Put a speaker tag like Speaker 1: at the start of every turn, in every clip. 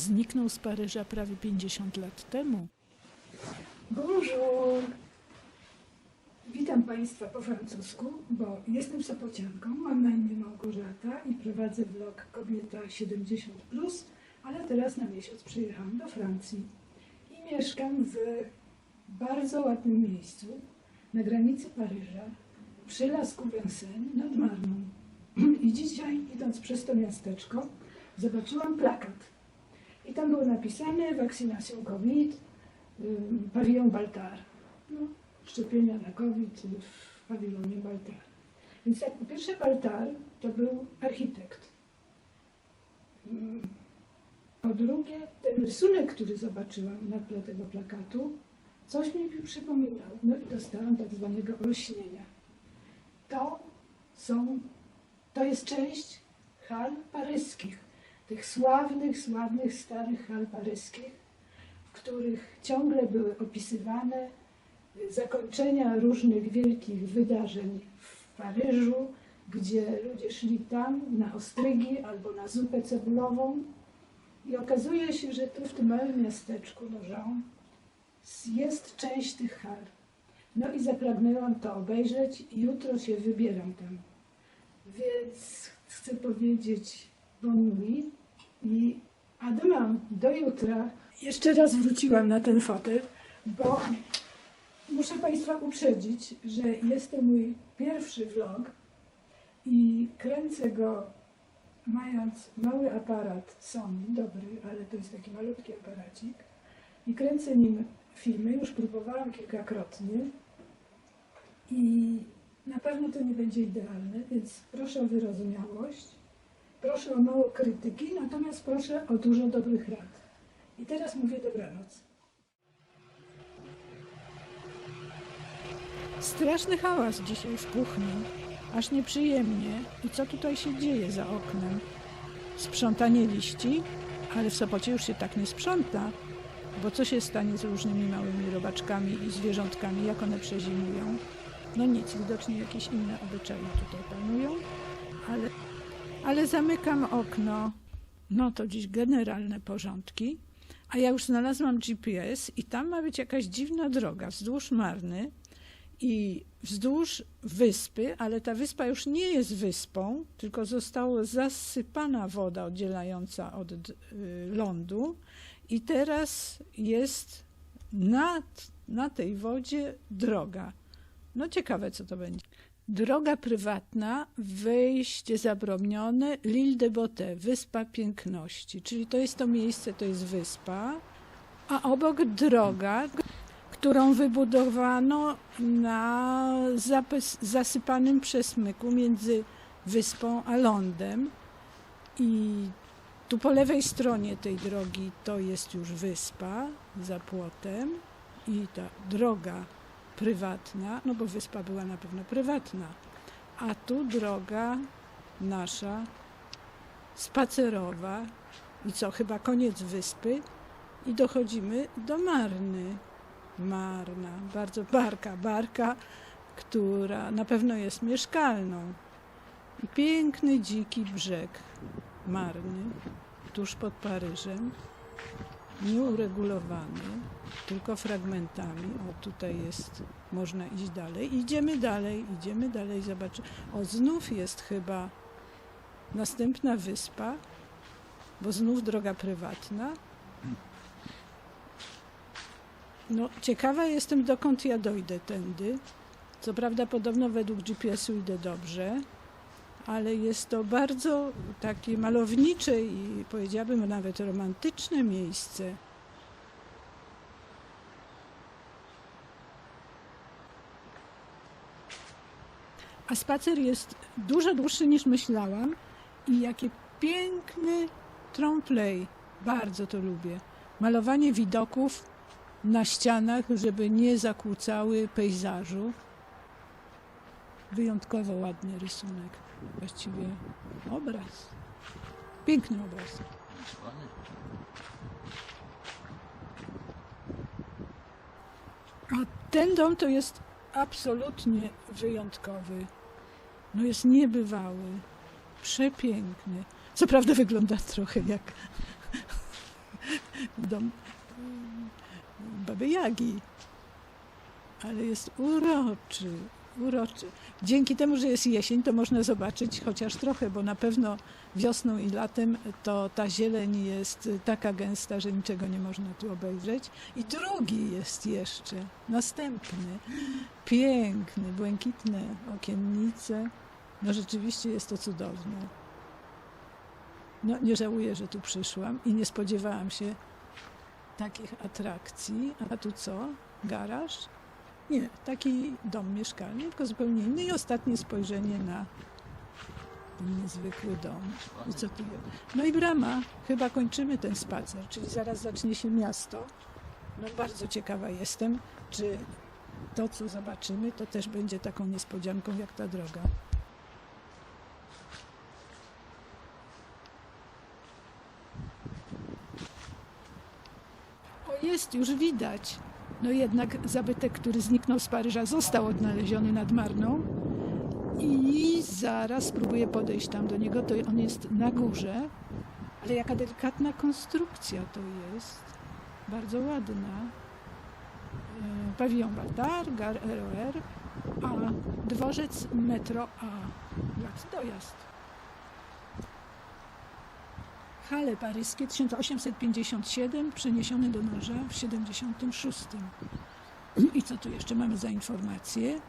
Speaker 1: zniknął z Paryża prawie 50 lat temu.
Speaker 2: Bonjour! Witam Państwa po francusku, bo jestem Sopocianką, mam na imię Małgorzata i prowadzę vlog Kobieta 70+, ale teraz na miesiąc przyjechałam do Francji i mieszkam w bardzo ładnym miejscu na granicy Paryża, przy Lasku Vincennes nad Marną. I dzisiaj, idąc przez to miasteczko, zobaczyłam plakat. I tam było napisane Vaccination COVID, pawilon Baltar. No, szczepienia na COVID w pawilonie Baltar. Więc tak, po pierwsze Baltar to był architekt. Po drugie, ten rysunek, który zobaczyłam na tle tego plakatu, coś mi przypominał. No i dostałam tak zwanego olśnienia. To są, to jest część hal paryskich, tych sławnych, sławnych, starych hal paryskich, w których ciągle były opisywane zakończenia różnych wielkich wydarzeń w Paryżu, gdzie ludzie szli tam na ostrygi albo na zupę cebulową. I okazuje się, że tu w tym małym miasteczku Nożą jest część tych hal. No i zapragnęłam to obejrzeć i jutro się wybieram tam. Więc chcę powiedzieć bon i a demain, do jutra. Jeszcze raz wróciłam na ten fotel, bo muszę Państwa uprzedzić, że jest to mój pierwszy vlog i kręcę go mając mały aparat Sony, dobry, ale to jest taki malutki aparacik. I kręcę nim filmy, już próbowałam kilkakrotnie. I na pewno to nie będzie idealne, więc proszę o wyrozumiałość, proszę o mało krytyki, natomiast proszę o dużo dobrych rad. I teraz mówię dobranoc.
Speaker 1: Straszny hałas dzisiaj w kuchni, aż nieprzyjemnie. I co tutaj się dzieje za oknem? Sprzątanie liści, ale w Sopocie już się tak nie sprząta, bo co się stanie z różnymi małymi robaczkami i zwierzątkami, jak one przezimują? No nic, widocznie jakieś inne obyczaje tutaj panują, ale zamykam okno. No to dziś generalne porządki. A ja już znalazłam GPS i tam ma być jakaś dziwna droga wzdłuż Marny i wzdłuż wyspy, ale ta wyspa już nie jest wyspą, tylko została zasypana woda oddzielająca od y, lądu i teraz jest nad, na tej wodzie droga. No ciekawe, co to będzie. Droga prywatna, wejście zabronione, L'Île de Beauté, Wyspa Piękności, czyli to jest to miejsce, to jest wyspa, a obok droga, którą wybudowano na zasypanym przesmyku między wyspą a lądem. I tu po lewej stronie tej drogi to jest już wyspa za płotem. I ta droga prywatna, no bo wyspa była na pewno prywatna, a tu droga nasza spacerowa i co, chyba koniec wyspy i dochodzimy do Marny. Marna, bardzo barka, barka, która na pewno jest mieszkalną. I piękny, dziki brzeg Marny, tuż pod Paryżem, nieuregulowany, tylko fragmentami. O, tutaj jest, można iść dalej. Idziemy dalej, idziemy dalej, zobaczymy. O, znów jest chyba następna wyspa, bo znów droga prywatna. No, ciekawa jestem, dokąd ja dojdę tędy. Co prawda, podobno według GPS-u idę dobrze, ale jest to bardzo takie malownicze i powiedziałabym nawet romantyczne miejsce. A spacer jest dużo dłuższy niż myślałam i jakie piękny tromplej. Bardzo to lubię. Malowanie widoków na ścianach, żeby nie zakłócały pejzażu. Wyjątkowo ładny rysunek, właściwie obraz. Piękny obraz. A ten dom to jest absolutnie wyjątkowy. No jest niebywały, przepiękny. Co prawda wygląda trochę jak dom Baby Jagi. Ale jest uroczy, uroczy. Dzięki temu, że jest jesień, to można zobaczyć chociaż trochę, bo na pewno wiosną i latem to ta zieleń jest taka gęsta, że niczego nie można tu obejrzeć. I drugi jest jeszcze, następny, piękny, błękitne okiennice. No rzeczywiście jest to cudowne. No nie żałuję, że tu przyszłam i nie spodziewałam się takich atrakcji. A tu co? Garaż? Nie, taki dom mieszkalny, tylko zupełnie inny. I ostatnie spojrzenie na niezwykły dom. I co tu jest? No i brama. Chyba kończymy ten spacer, czyli zaraz zacznie się miasto. No bardzo ciekawa jestem, czy to, co zobaczymy, to też będzie taką niespodzianką jak ta droga. O, jest, już widać. No jednak zabytek, który zniknął z Paryża, został odnaleziony nad Marną. I zaraz spróbuję podejść tam do niego. To on jest na górze, ale jaka delikatna konstrukcja to jest. Bardzo ładna. E, Pawilon Baltar, Gar ROR, a dworzec metro A. Jak dojazd. Hale paryskie 1857, przeniesione do morza w 76. I co tu jeszcze mamy za informację?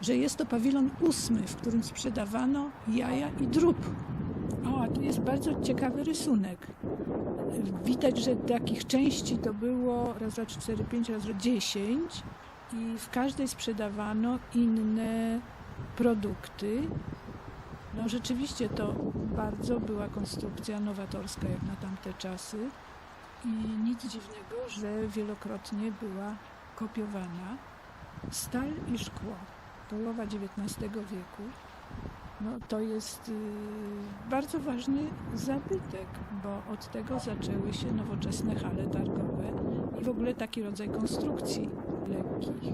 Speaker 1: Że jest to pawilon ósmy, w którym sprzedawano jaja i drób. O, a tu jest bardzo ciekawy rysunek. Widać, że takich części to było raz, dwa, cztery, pięć, raz, dwa, dziesięć i w każdej sprzedawano inne produkty. No rzeczywiście to bardzo była konstrukcja nowatorska jak na tamte czasy i nic dziwnego, że wielokrotnie była kopiowana. Stal i szkło, połowa XIX wieku, no to jest y, bardzo ważny zabytek, bo od tego zaczęły się nowoczesne hale targowe i w ogóle taki rodzaj konstrukcji lekkich.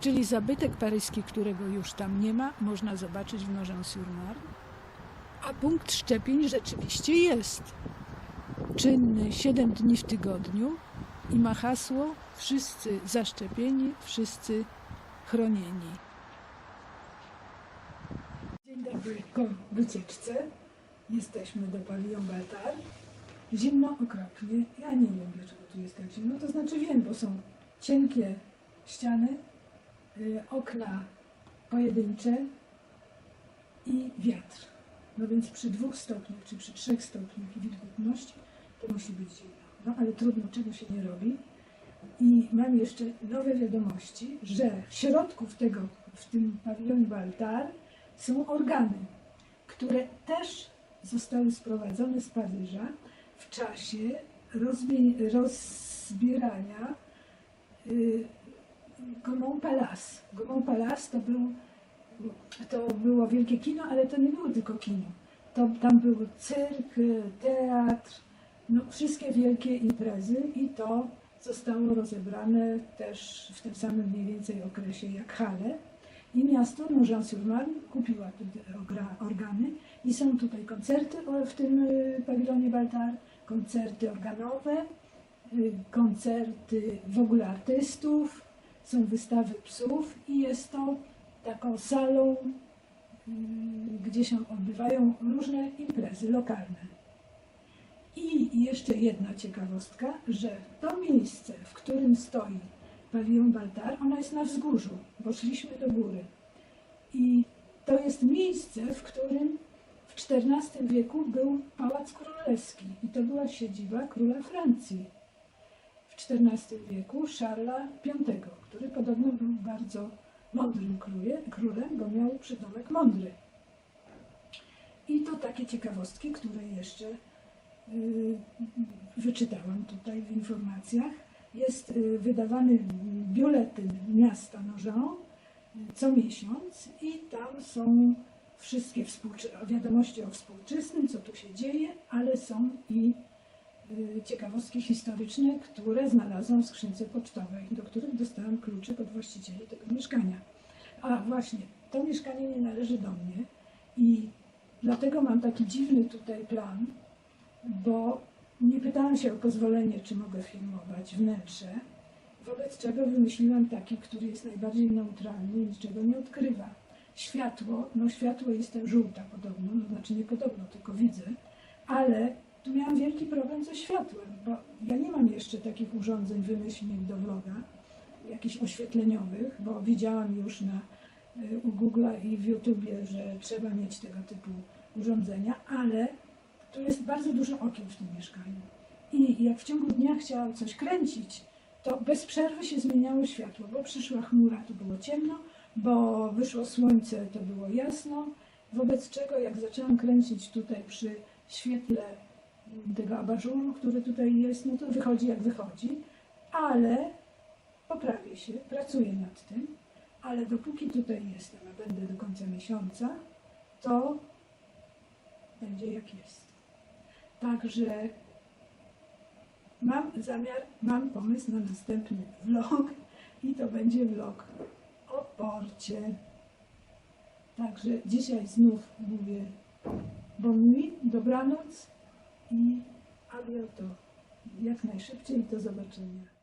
Speaker 1: Czyli zabytek paryski, którego już tam nie ma, można zobaczyć w Nogent-sur-Marne. A punkt szczepień rzeczywiście jest. Czynny 7 dni w tygodniu i ma hasło wszyscy zaszczepieni, wszyscy chronieni.
Speaker 2: Dzień dobry po wycieczce. Jesteśmy do Pavillon Baltar. Zimno okropnie. Ja nie wiem, dlaczego tu jest tak zimno. To znaczy wiem, bo są cienkie ściany, okna pojedyncze i wiatr. No więc przy dwóch stopniach czy przy trzech stopniach wilgotności to musi być zimno. No ale trudno, czego się nie robi. I mam jeszcze nowe wiadomości, że w środku w tego, w tym pawilonie Baltar są organy, które też zostały sprowadzone z Paryża w czasie rozbie- rozbierania y, Gaumont Palace. Gaumont Palace to, był, to było wielkie kino, ale to nie było tylko kino. To, tam był cyrk, teatr, no, wszystkie wielkie imprezy i to zostało rozebrane też w tym samym mniej więcej okresie jak Halle. I miasto Nogent-sur-Marne kupiła organy i są tutaj koncerty w tym y, pawilonie Baltar, koncerty organowe, y, koncerty w ogóle artystów, są wystawy psów i jest to taką salą, y, gdzie się odbywają różne imprezy lokalne. I jeszcze jedna ciekawostka, że to miejsce, w którym stoi pawilon Baltar, ono jest na wzgórzu, bo szliśmy do góry. I to jest miejsce, w którym w XIV wieku był Pałac Królewski i to była siedziba króla Francji. XIV wieku Szarla V, który podobno był bardzo mądrym króle, królem, bo miał przydomek mądry. I to takie ciekawostki, które jeszcze y, wyczytałam tutaj w informacjach. Jest y, wydawany biuletyn miasta Nogent y, co miesiąc i tam są wszystkie wiadomości o współczesnym, co tu się dzieje, ale są i ciekawostki historyczne, które znalazłam w skrzynce pocztowej, do których dostałam kluczyk od właścicieli tego mieszkania. A właśnie, to mieszkanie nie należy do mnie i dlatego mam taki dziwny tutaj plan, bo Nie pytałam się o pozwolenie, czy mogę filmować wnętrze, wobec czego wymyśliłam taki, który jest najbardziej neutralny i niczego nie odkrywa. Światło, no światło jestem żółta podobno, no znaczy nie podobno, tylko widzę, ale tu miałam wielki problem ze światłem, bo ja nie mam jeszcze takich urządzeń wymyślnych do vloga, jakichś oświetleniowych, bo widziałam już na, y, u Google'a i w YouTubie, że trzeba mieć tego typu urządzenia, ale tu jest bardzo dużo okien w tym mieszkaniu. I jak w ciągu dnia chciałam coś kręcić, to bez przerwy się zmieniało światło, bo przyszła chmura, to było ciemno, bo wyszło słońce, to było jasno, wobec czego jak zaczęłam kręcić tutaj przy świetle tego abażuru, który tutaj jest, no to wychodzi jak wychodzi, ale poprawię się, pracuję nad tym, ale dopóki tutaj jestem, a będę do końca miesiąca, to będzie jak jest. Także mam zamiar, mam pomysł na następny vlog i to będzie vlog o porcie. Także dzisiaj znów mówię bon nuit, dobranoc i a to jak najszybciej do zobaczenia.